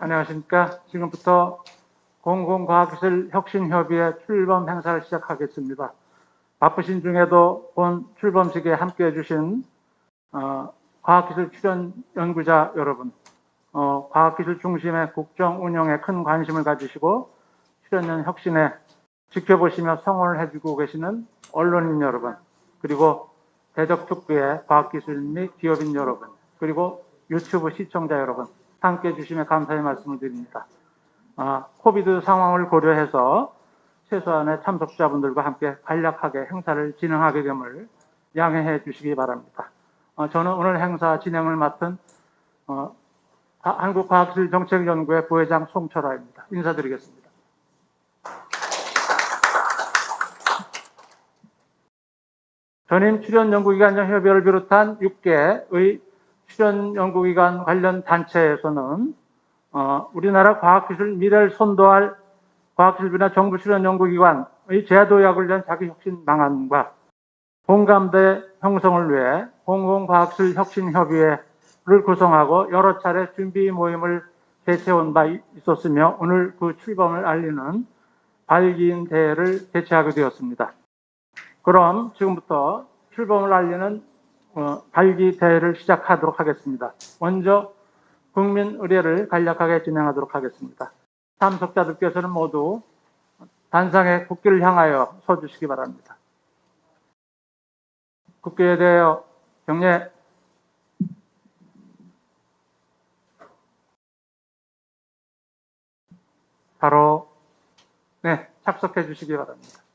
안녕하십니까. 지금부터 공공과학기술 혁신협의회 출범 행사를 시작하겠습니다. 바쁘신 중에도 본 출범식에 함께해 주신 어, 과학기술 출연 연구자 여러분, 어, 과학기술 중심의 국정 운영에 큰 관심을 가지시고 출연연 혁신에 지켜보시며 성원을 해주고 계시는 언론인 여러분, 그리고 대덕특구의 과학기술 및 기업인 여러분, 그리고 유튜브 시청자 여러분, 함께 해주시며 감사의 말씀을 드립니다. 아, 코비드 상황을 고려해서 최소한의 참석자분들과 함께 간략하게 행사를 진행하게 됨을 양해해 주시기 바랍니다. 어, 저는 오늘 행사 진행을 맡은 어, 하- 한국과학기술정책연구회 부회장 송철아입니다. 인사드리겠습니다. 전임 출연연구기관 협의회를 비롯한 6개의 출연연구기관 관련 단체에서는 어, 우리나라 과학기술 미래를 선도할 과학기술부나 정부 출연연구기관의 제도약을 위한 자기혁신 방안과 공감대 형성을 위해 공공과학술 혁신협의회를 구성하고 여러 차례 준비 모임을 개최한 바 있었으며 오늘 그 출범을 알리는 발기인 대회를 개최하게 되었습니다. 그럼 지금부터 출범을 알리는 어, 발기 대회를 시작하도록 하겠습니다. 먼저 국민 의례를 간략하게 진행하도록 하겠습니다. 참석자들께서는 모두 단상의 국기를 향하여 서주시기 바랍니다. 국기에 대하여 경례 바로 네 착석해 주시기 바랍니다.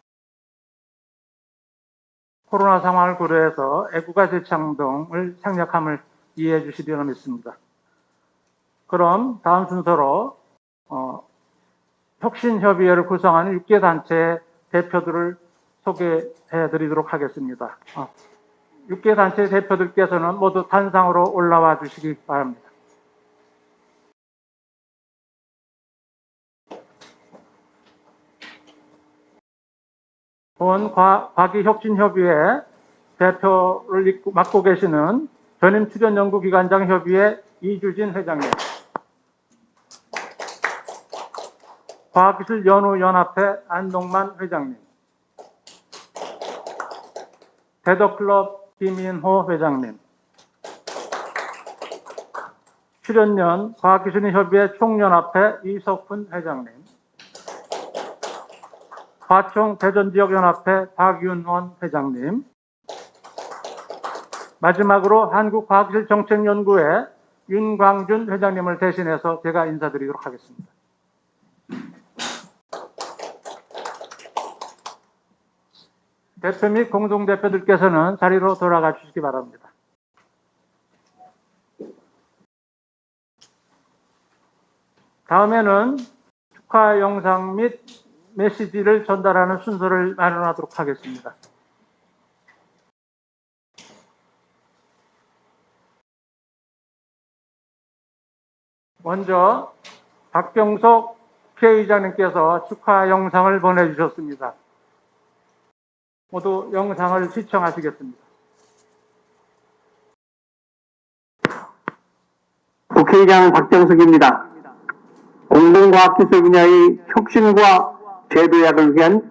코로나 상황을 고려해서 애국가 제창 등을 생략함을 이해해 주시리라 믿습니다. 그럼 다음 순서로 어, 혁신협의회를 구성하는 6개 단체의 대표들을 소개해 드리도록 하겠습니다. 어, 6개 단체 대표들께서는 모두 단상으로 올라와 주시기 바랍니다. 본 과- 과기혁신협의회 대표를 맡고 계시는 전임 출연연구기관장 협의회 이주진 회장님, 과학기술연구연합회 안동만 회장님, 대덕클럽 김인호 회장님, 출연연 과학기술인협의회 총연합회 이석훈 회장님, 화총 대전지역연합회 박윤원 회장님, 마지막으로 한국과학기술정책연구회 윤광준 회장님을 대신해서 제가 인사드리도록 하겠습니다. 대표 및 공동대표들께서는 자리로 돌아가 주시기 바랍니다. 다음에는 축하 영상 및 메시지를 전달하는 순서를 마련하도록 하겠습니다. 먼저 박병석 피해의장님께서 축하 영상을 보내주셨습니다. 모두 영상을 시청하시겠습니다. 국회의장 박정석입니다. 공공과학기술 분야의 혁신과 제도약을 위한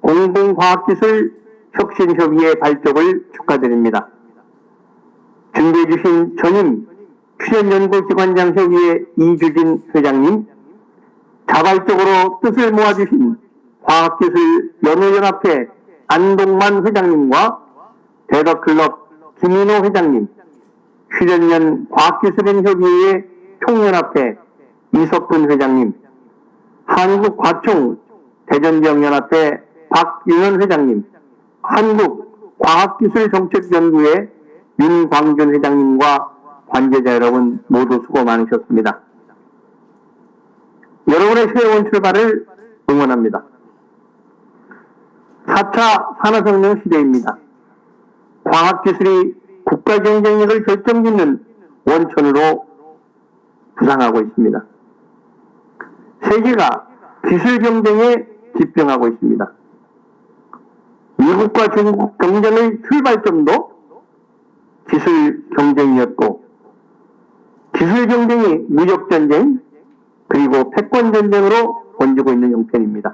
공공과학기술 혁신협의회 발족을 축하드립니다. 준비해주신 전임 출연연구기관장 협의회 이주진 회장님, 자발적으로 뜻을 모아주신 과학기술 연구연합회 안동만 회장님과 대덕클럽 김인호 회장님, 출연연 과학기술인협의회 총연합회 이석훈 회장님, 한국과총 대전지역연합회 박윤원 회장님, 한국과학기술정책연구회 윤광준 회장님과 관계자 여러분 모두 수고 많으셨습니다. 여러분의 새로운 출발을 응원합니다. 4차 산업혁명 시대입니다. 과학기술이 국가 경쟁력을 결정짓는 원천으로 부상하고 있습니다. 세계가 기술 경쟁에 집중하고 있습니다. 미국과 중국 경쟁의 출발점도 기술 경쟁이었고, 기술 경쟁이 무력 전쟁, 그리고 패권 전쟁으로 번지고 있는 형편입니다.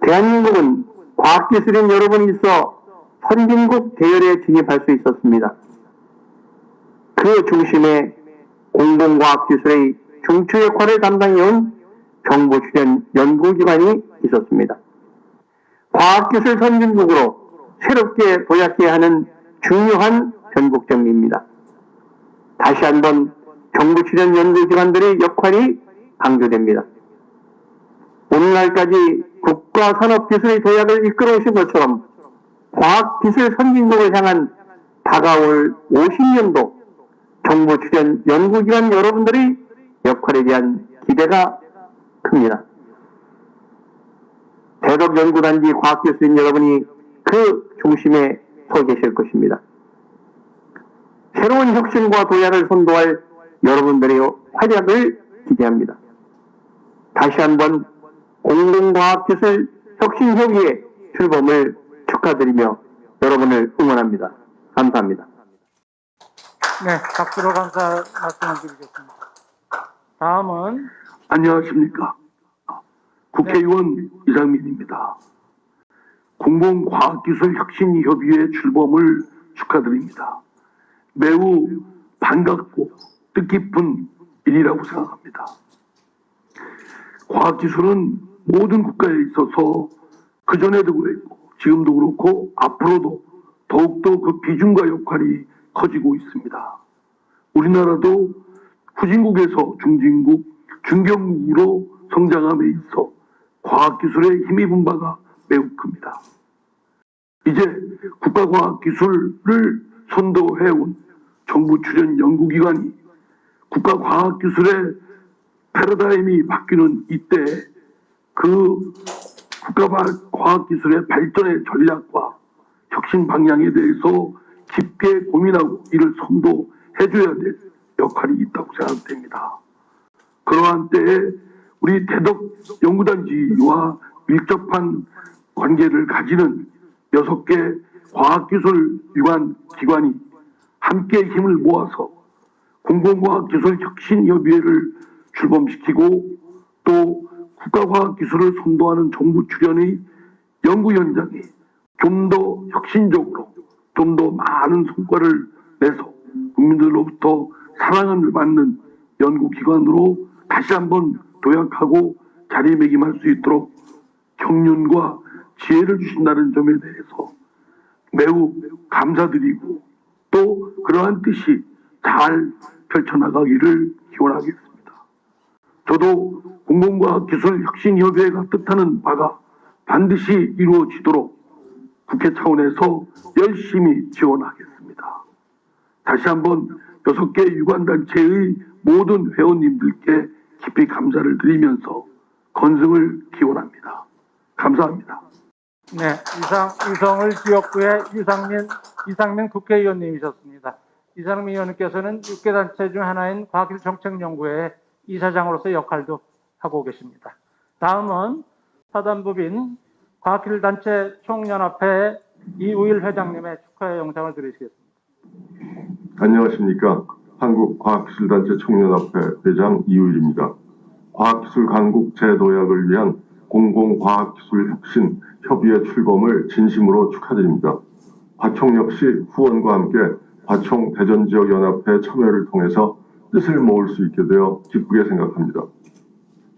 대한민국은 과학기술인 여러분이 있어 선진국 대열에 진입할 수 있었습니다. 그 중심에 공공과학기술의 중추 역할을 담당해온 정부 출연 연구기관이 있었습니다. 과학기술 선진국으로 새롭게 도약해야 하는 중요한 전국 정리입니다. 다시 한번 정부 출연 연구기관들의 역할이 강조됩니다. 오늘날까지 국가 산업기술의 도약을 이끌어 오신 것처럼 과학기술 선진국을 향한 다가올 50년도 정부 출연 연구기관 여러분들의 역할에 대한 기대가 큽니다. 대덕 연구단지 과학기술인 여러분이 그 중심에 서 계실 것입니다. 새로운 혁신과 도약을 선도할 여러분들의 활약을 기대합니다. 다시 한번 공공과학기술 혁신협의회 출범을 축하드리며 여러분을 응원합니다. 감사합니다. 네, 박수로 감사 말씀을 드리겠습니다. 다음은 안녕하십니까. 국회의원 이상민입니다. 공공과학기술혁신협의회 출범을 축하드립니다. 매우 반갑고 뜻깊은 일이라고 생각합니다. 과학기술은 모든 국가에 있어서 그전에도 그랬고 지금도 그렇고 앞으로도 더욱더 그 비중과 역할이 커지고 있습니다. 우리나라도 후진국에서 중진국, 중견국으로 성장함에 있어 과학기술에 힘입은 바가 매우 큽니다. 이제 국가과학기술을 선도해온 정부 출연 연구기관이 국가과학기술의 패러다임이 바뀌는 이때 그 국가과학기술의 발전의 전략과 혁신 방향에 대해서 깊게 고민하고 이를 선도해줘야 될 역할이 있다고 생각됩니다. 그러한 때에 우리 대덕 연구단지와 밀접한 관계를 가지는 여섯 개 과학기술 유관 기관이 함께 힘을 모아서 공공과학기술 혁신협의회를 출범시키고 또 국가과학기술을 선도하는 정부 출연의 연구 현장에 좀더 혁신적으로 좀 더 많은 성과를 내서 국민들로부터 사랑을 받는 연구기관으로 다시 한번 도약하고 자리매김할 수 있도록 경륜과 지혜를 주신다는 점에 대해서 매우 감사드리고 또 그러한 뜻이 잘 펼쳐나가기를 기원하겠습니다. 저도 공공과학기술혁신협의회가 뜻하는 바가 반드시 이루어지도록 국회 차원에서 열심히 지원하겠습니다. 다시 한번 여섯 개 유관단체의 모든 회원님들께 깊이 감사를 드리면서 건승을 기원합니다. 감사합니다. 네, 이상 이성을 지역구의 이상민 이상민 국회의원님이셨습니다. 이상민 의원님께서는 6개 단체 중 하나인 과학기술정책연구회 이사장으로서 역할도 하고 계십니다. 다음은 사단법인 과학기술단체 총연합회 이우일 회장님의 축하의 영상을 들으시겠습니다. 안녕하십니까. 한국과학기술단체 총연합회 회장 이우일입니다. 과학기술 강국 재도약을 위한 공공과학기술혁신 협의회 출범을 진심으로 축하드립니다. 과총 역시 후원과 함께 과총 대전지역연합회 참여를 통해서 뜻을 모을 수 있게 되어 기쁘게 생각합니다.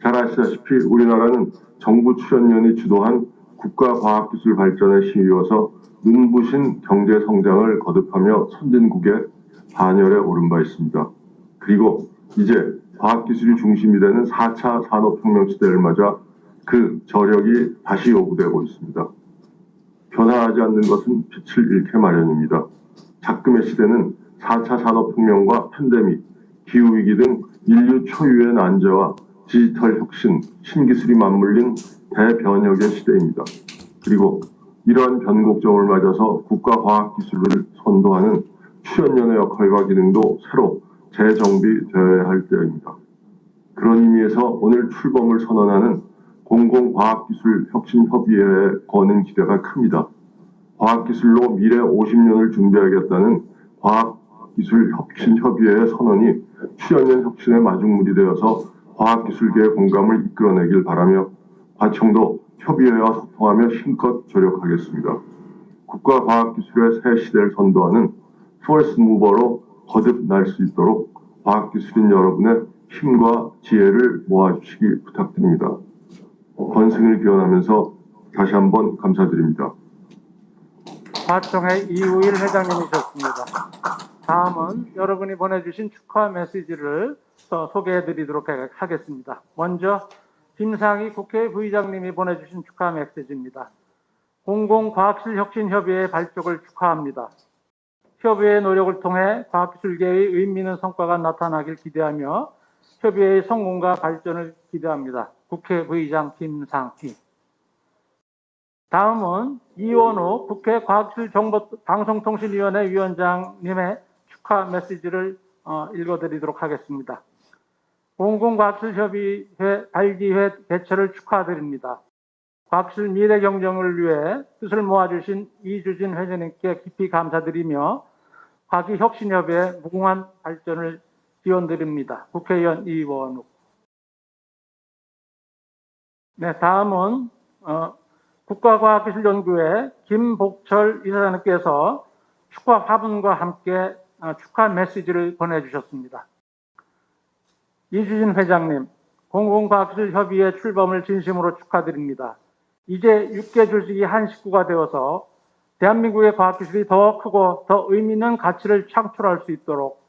잘 아시다시피 우리나라는 정부 출연연이 주도한 국가과학기술 발전에 힘입어서 눈부신 경제 성장을 거듭하며 선진국의 반열에 오른 바 있습니다. 그리고 이제 과학기술이 중심이 되는 4차 산업혁명 시대를 맞아 그 저력이 다시 요구되고 있습니다. 변화하지 않는 것은 빛을 잃게 마련입니다. 작금의 시대는 4차 산업혁명과 팬데믹, 기후위기 등 인류 초유의 난제와 디지털 혁신, 신기술이 맞물린 대변혁의 시대입니다. 그리고 이러한 변곡점을 맞아서 국가과학기술을 선도하는 출연연의 역할과 기능도 새로 재정비되어야 할 때입니다. 그런 의미에서 오늘 출범을 선언하는 공공과학기술혁신협의회에 거는 기대가 큽니다. 과학기술로 미래 50년을 준비하겠다는 과학기술혁신협의회의 선언이 출연연 혁신의 마중물이 되어서 과학기술계의 공감을 이끌어내길 바라며 과청도 협의회와 소통하며 힘껏 조력하겠습니다. 국가과학기술의 새 시대를 선도하는 퍼스트 무버로 거듭날 수 있도록 과학기술인 여러분의 힘과 지혜를 모아주시기 부탁드립니다. 건승을 기원하면서 다시 한번 감사드립니다. 과청의 이우일 회장님이셨습니다. 다음은 여러분이 보내주신 축하 메시지를 또 소개해드리도록 하- 하겠습니다. 먼저 김상희 국회 부의장님이 보내주신 축하 메시지입니다. 공공과학실 혁신협의회 발족을 축하합니다. 협의회의 노력을 통해 과학기술계의 의미 있는 성과가 나타나길 기대하며 협의회의 성공과 발전을 기대합니다. 국회 부의장 김상희. 다음은 이원우 국회 과학기술정보방송통신위원회 위원장님의 축하 메시지를 어, 읽어드리도록 하겠습니다. 공공과학기술협의회 발기회 개최를 축하드립니다. 과학기술 미래 경쟁을 위해 뜻을 모아주신 이주진 회장님께 깊이 감사드리며 과기혁신협의회 무궁한 발전을 기원드립니다. 국회의원 이원우. 네, 다음은 어, 국가과학기술연구회 김복철 이사장님께서 축하 화분과 함께 어, 축하 메시지를 보내주셨습니다. 이주진 회장님, 공공과학기술협의회 출범을 진심으로 축하드립니다. 이제 6개 조직이 한 식구가 되어서 대한민국의 과학기술이 더 크고 더 의미 있는 가치를 창출할 수 있도록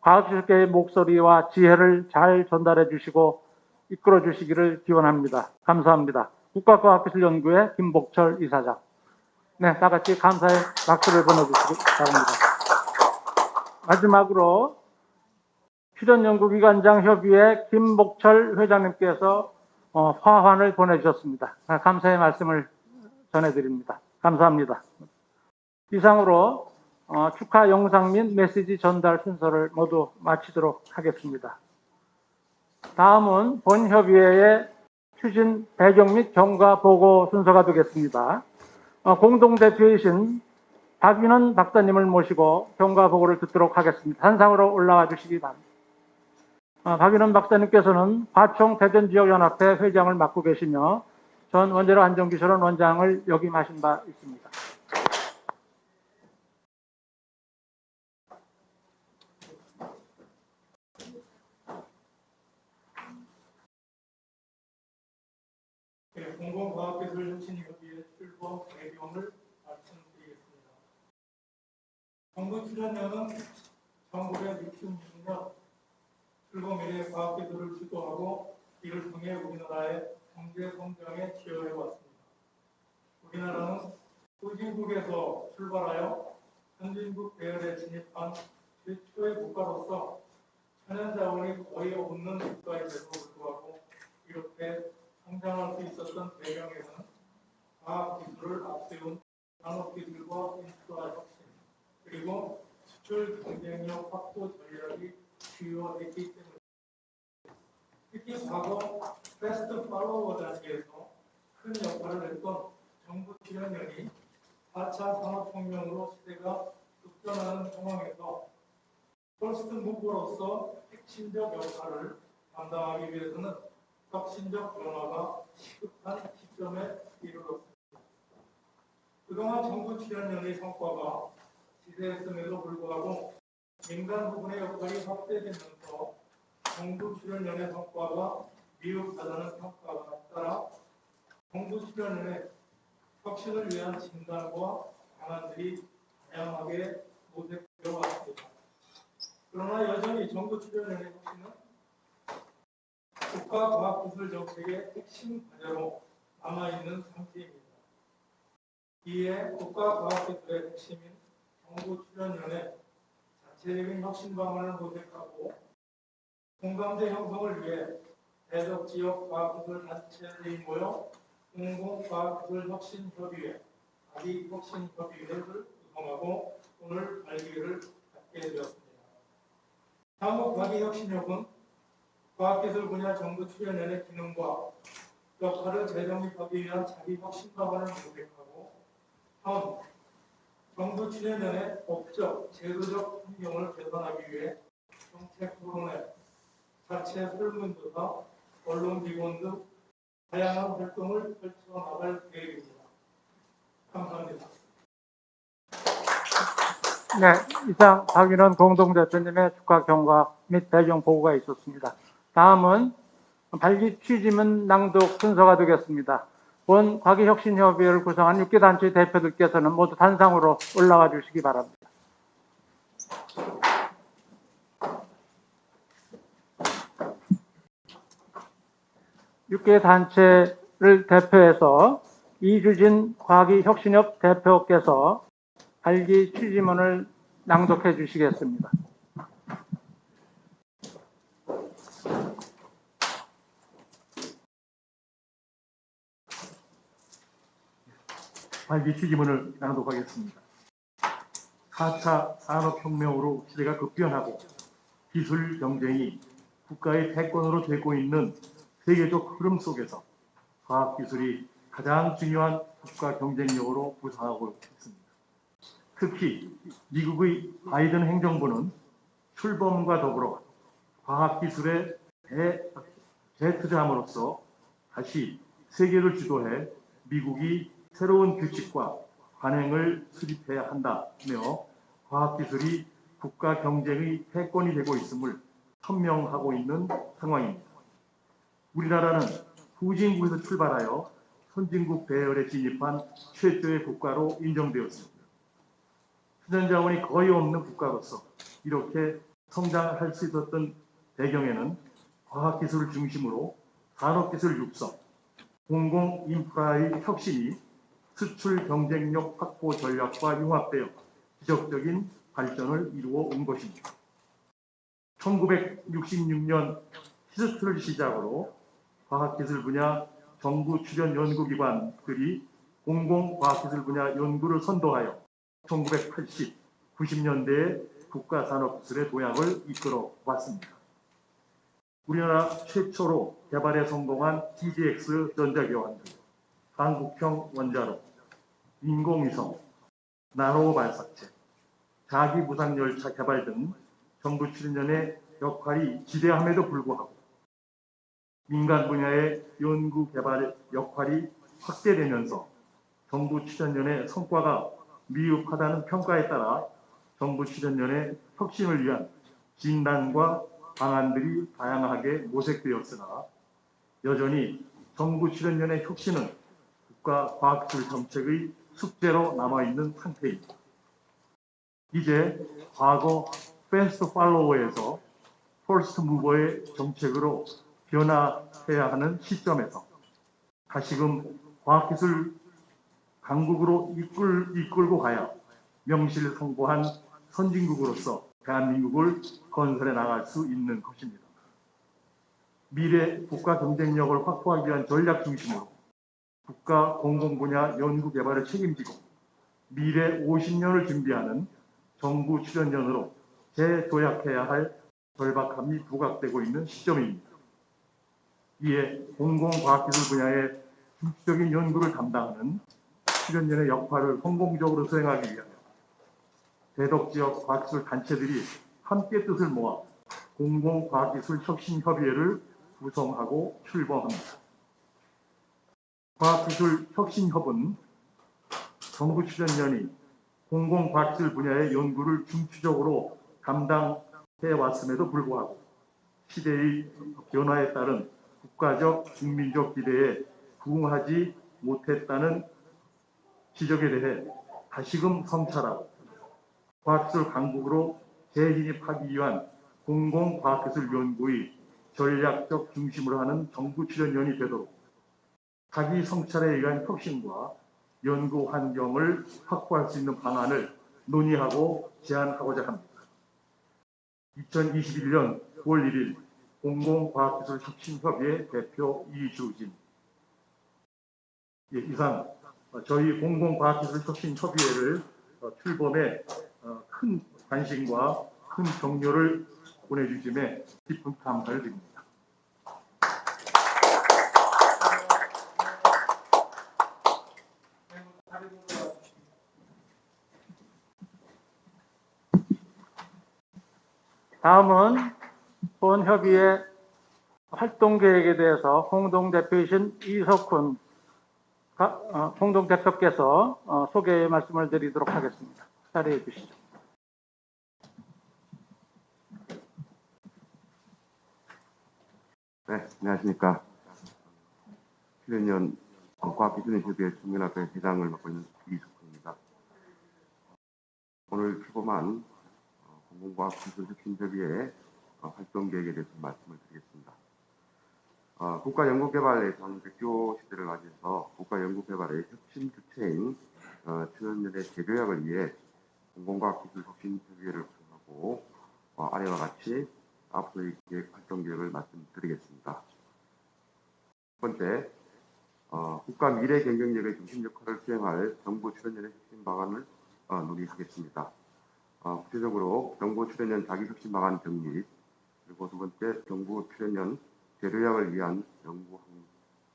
과학기술계의 목소리와 지혜를 잘 전달해 주시고 이끌어 주시기를 기원합니다. 감사합니다. 국가과학기술연구회 김복철 이사장. 네, 다 같이 감사의 박수를 보내주시기 바랍니다. 마지막으로 출연연구기관장 협의회 김복철 회장님께서 어, 화환을 보내주셨습니다. 아, 감사의 말씀을 전해드립니다. 감사합니다. 이상으로 어, 축하 영상 및 메시지 전달 순서를 모두 마치도록 하겠습니다. 다음은 본 협의회의 추진 배경 및 경과 보고 순서가 되겠습니다. 어, 공동대표이신 박윤원 박사님을 모시고 경과 보고를 듣도록 하겠습니다. 산상으로 올라와 주시기 바랍니다. 어, 박윤원 박사님께서는 과총 대전지역연합회 회장을 맡고 계시며 전 원재로 안전기술원 원장을 역임하신 바 있습니다. 네, 공공과학기술혁신협의회 출범 배경을 말씀드리겠습니다. 정부 출연료는 1966년 출범 이래 과학기술을 주도하고 이를 통해 우리나라의 경제 성장에 기여해 왔습니다. 우리나라는 후진국에서 출발하여 선진국 대열에 진입한 최초의 국가로서 천연 자원이 거의 없는 국가임에도 불구하고 이렇게 성장할 수 있었던 배경에는 과학 기술을 앞세운 산업 기술과 인프라 혁신 그리고 수출 경쟁력 확보 전략이 주요했기 때문입니다. 특히 과거 베스트 팔로워 단계에서 큰 역할을 했던 정부 출연연이 4차 산업혁명으로 시대가 급변하는 상황에서 퍼스트 무버로서 핵심적 역할을 감당하기 위해서는 혁신적 변화가 시급한 시점에 이르렀습니다. 그동안 정부 출연연의 성과가 지대했음에도 불구하고 민간 부분의 역할이 확대되면서 정부 출연연의 성과가 미흡하다는 평가가 따라 정부 출연연의 혁신을 위한 진단과 방안들이 다양하게 모색되어 왔습니다. 그러나 여전히 정부 출연연의 혁신은 국가과학기술 정책의 핵심 과제로 남아있는 상태입니다. 이에 국가과학기술의 핵심인 정부 출연연의 자체적인 혁신 방안을 모색하고 공감대 형성을 위해 대적 지역 과학기술 단체들이 모여 공공과학기술 혁신협의회, 과기혁신협의회를 구성하고 오늘 발기를 갖게 되었습니다. 향후 과기혁신협은 과학기술 분야 정부 출연연의 기능과 역할을 재정립하기 위한 자기 혁신 방안을 모색하고 현 정부 출연연의 법적, 제도적 환경을 개선하기 위해 정책 토론회, 자체 설문조사, 언론기관 등 다양한 활동을 펼쳐 나갈 계획입니다. 감사합니다. 네, 이상 박인원 공동대표님의 축하 경과 및 배경 보고가 있었습니다. 다음은 발기 취지문 낭독 순서가 되겠습니다. 본 과기혁신협의회를 구성한 6개 단체 대표들께서는 모두 단상으로 올라와 주시기 바랍니다. 육개 단체를 대표해서 이주진 과기혁신협 대표께서 발기 취지문을 낭독해 주시겠습니다. 발기 취지문을 낭독하겠습니다. 4차 산업혁명으로 시대가 급변하고 기술 경쟁이 국가의 패권으로 되고 있는 세계적 흐름 속에서 과학기술이 가장 중요한 국가 경쟁력으로 부상하고 있습니다. 특히 미국의 바이든 행정부는 출범과 더불어 과학기술에 대, 재투자함으로써 다시 세계를 주도해 미국이 새로운 규칙과 관행을 수립해야 한다며 과학기술이 국가 경쟁의 패권이 되고 있음을 선명하고 있는 상황입니다. 우리나라는 후진국에서 출발하여 선진국 배열에 진입한 최초의 국가로 인정되었습니다. 수련 자원이 거의 없는 국가로서 이렇게 성장할 수 있었던 배경에는 과학기술을 중심으로 산업기술 육성, 공공 인프라의 혁신이 수출 경쟁력 확보 전략과 융합되어 지적적인 발전을 이루어 온 것입니다. 1966년 히스트를 시작으로 과학기술 분야 정부 출연 연구기관들이 공공과학기술 분야 연구를 선도하여 1980, 90년대에 국가산업기술의 도약을 이끌어 왔습니다. 우리나라 최초로 개발에 성공한 TDX 전자기관들, 한국형 원자로, 인공위성, 나노 발사체, 자기 무상 열차 개발 등 정부 출연연의 역할이 지대함에도 불구하고 민간 분야의 연구 개발 역할이 확대되면서 정부 출연연의 성과가 미흡하다는 평가에 따라 정부 출연연의 혁신을 위한 진단과 방안들이 다양하게 모색되었으나 여전히 정부 출연연의 혁신은 국가 과학기술 정책의 숙제로 남아있는 상태입니다. 이제 과거 패스트 팔로워에서 퍼스트 무버의 정책으로 변화해야 하는 시점에서 다시금 과학기술 강국으로 이끌, 이끌고 가야 명실상부한 선진국으로서 대한민국을 건설해 나갈 수 있는 것입니다. 미래 국가 경쟁력을 확보하기 위한 전략 중심으로 국가 공공 분야 연구 개발을 책임지고 미래 50년을 준비하는 정부 출연연으로 재도약해야 할 절박함이 부각되고 있는 시점입니다. 이에 공공과학기술 분야의 중추적인 연구를 담당하는 출연연의 역할을 성공적으로 수행하기 위하여 대덕지역 과학기술 단체들이 함께 뜻을 모아 공공과학기술 혁신협의회를 구성하고 출범합니다. 과학기술 혁신협은 정부 출연연이 공공과학기술 분야의 연구를 중추적으로 담당해 왔음에도 불구하고 시대의 변화에 따른 국가적 국민적 기대에 부응하지 못했다는 지적에 대해 다시금 성찰하고 과학기술 강국으로 재진입하기 위한 공공과학기술 연구의 전략적 중심으로 하는 정부 출연연이 되도록 자기 성찰에 의한 혁신과 연구 환경을 확보할 수 있는 방안을 논의하고 제안하고자 합니다. 2021년 9월 1일 공공과학기술혁신협의회 대표 이주진 예, 이상 어, 저희 공공과학기술혁신협의회를 어, 출범에 어, 큰 관심과 큰 격려를 보내주심에 깊은 감사를 드립니다. 다음은 본 협의회 활동 계획에 대해서 공동대표이신 이석훈 가- 어, 공동대표께서 어, 소개 말씀을 드리도록 하겠습니다. 자리해 주시죠. 네, 안녕하십니까. 출연연 과학기술인협의회 청년학회 회장을 맡고 있는 이숙훈입니다. 오늘 출범한 어, 공공과학 기술혁신협의회 어, 활동 계획에 대해서 말씀을 드리겠습니다. 어, 국가연구개발 예산 백교 시대를 맞이해서 국가연구개발의 혁신 주체인 어, 출연연의 재도약을 위해 공공과학기술혁신협의회를 구성하고 어, 아래와 같이 앞으로의 계획 활동 계획을 말씀드리겠습니다. 첫 번째, 어, 국가 미래 경쟁력의 중심 역할을 수행할 정부 출연연의 혁신 방안을 어, 논의하겠습니다. 어, 구체적으로 정부 출연연 자기 혁신 방안 정립, 그리고 두 번째 정부 출연연 재도약을 위한 연구, 환-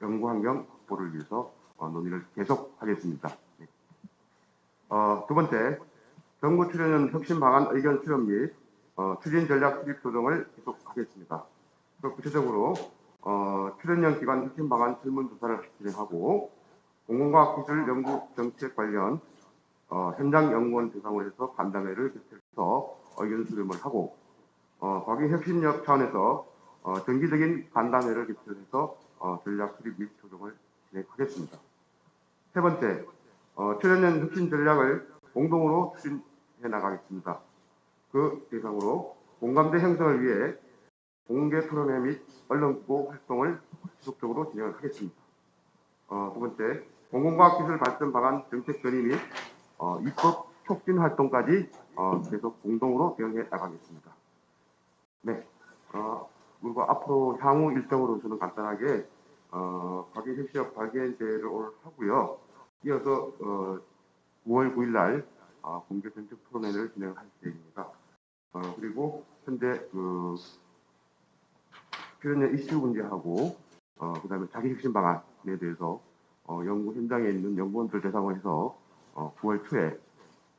연구 환경 확보를 위해서 어, 논의를 계속하겠습니다. 네. 어, 두 번째, 정부 출연연 혁신 방안 의견 수렴 및 어, 추진 전략 수립 조정을 계속하겠습니다. 그 구체적으로 어, 출연연 기관 혁신 방안 설문조사를 진행하고 공공과학기술 연구 정책 관련 어, 현장 연구원 대상으로 해서 간담회를 개최해서 의견 수렴을 하고 어, 과기 혁신력 차원에서 어, 정기적인 간담회를 개최해서 어, 전략 수립 및 조정을 진행하겠습니다. 세 번째, 어, 출연연 혁신 전략을 공동으로 추진해 나가겠습니다. 그 대상으로 공감대 형성을 위해 공개 토론회 및 언론 보고 활동을 지속적으로 진행을 하겠습니다. 어, 두 번째, 공공과학기술 발전 방안 정책 전의 및 어, 입법 촉진 활동까지 어, 계속 공동으로 진행해 나가겠습니다. 네, 어, 그리고 앞으로 향후 일정으로 저는 간단하게 어, 과기혁신업 발견제를 오늘 하고요. 이어서 어, 9월 9일 날 어, 공개 전적 토론회를 진행할 계획입니다. 어, 그리고 현재 그 필요한 이슈 문제하고 어, 그다음에 자기 혁신 방안에 대해서 어, 연구 현장에 있는 연구원들 대상으로 해서 어, 9월 초에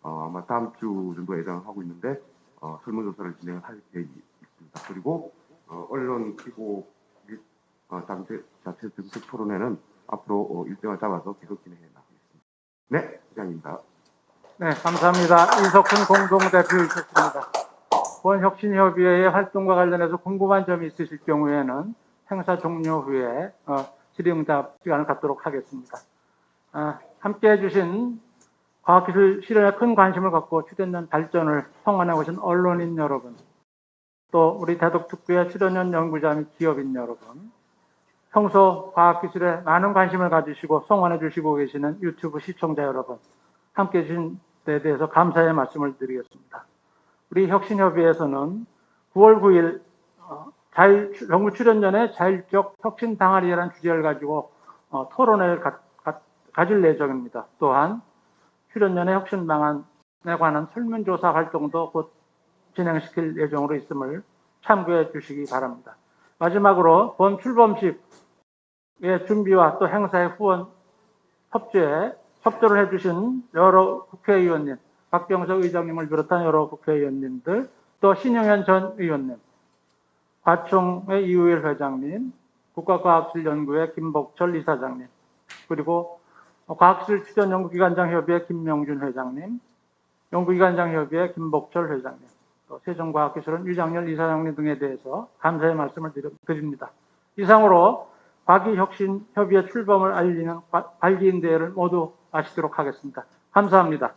어, 아마 다음 주 정도 예상하고 있는데 어, 설문조사를 진행할 계획이 있습니다. 그리고 어, 언론 및 어, 자체, 자체 정책 토론회는 앞으로 어, 일정을 잡아서 계속 진행해 나가겠습니다. 네, 이상입니다. 네, 감사합니다. 이석훈 공동대표이셨습니다. 본혁신협의회의 활동과 관련해서 궁금한 점이 있으실 경우에는 행사 종료 후에 어, 질의응답 시간을 갖도록 하겠습니다. 아, 함께 해 주신 과학기술 실현에 큰 관심을 갖고 출연연 발전을 성원해 오신 언론인 여러분, 또 우리 대덕특구의 출연연 연구자 및 기업인 여러분, 평소 과학기술에 많은 관심을 가지시고 성원해 주시고 계시는 유튜브 시청자 여러분, 함께 해주신 데 대해서 감사의 말씀을 드리겠습니다. 우리 혁신협의회에서는 9월 9일 어, 자율, 정부 출연전의 자율적 혁신 당아리라는 주제를 가지고 어, 토론회를 가, 질 예정입니다. 또한 출연전의 혁신 방안에 관한 설문조사 활동도 곧 진행시킬 예정으로 있음을 참고해 주시기 바랍니다. 마지막으로 본 출범식의 준비와 또 행사의 후원 협조에 협조를 해주신 여러 국회의원님, 박병석 의장님을 비롯한 여러 국회의원님들, 또 신영현 전 의원님, 과총의 이우일 회장님, 국가과학기술연구회 김복철 이사장님, 그리고 과학기술 출전연구기관장 협의회 김명준 회장님, 연구기관장 협의회 김복철 회장님, 또 세종과학기술원 유장열 이사장님 등에 대해서 감사의 말씀을 드립니다. 이상으로 과기혁신협의회 출범을 알리는 과- 발기인 대회를 모두 마치도록 하겠습니다. 감사합니다.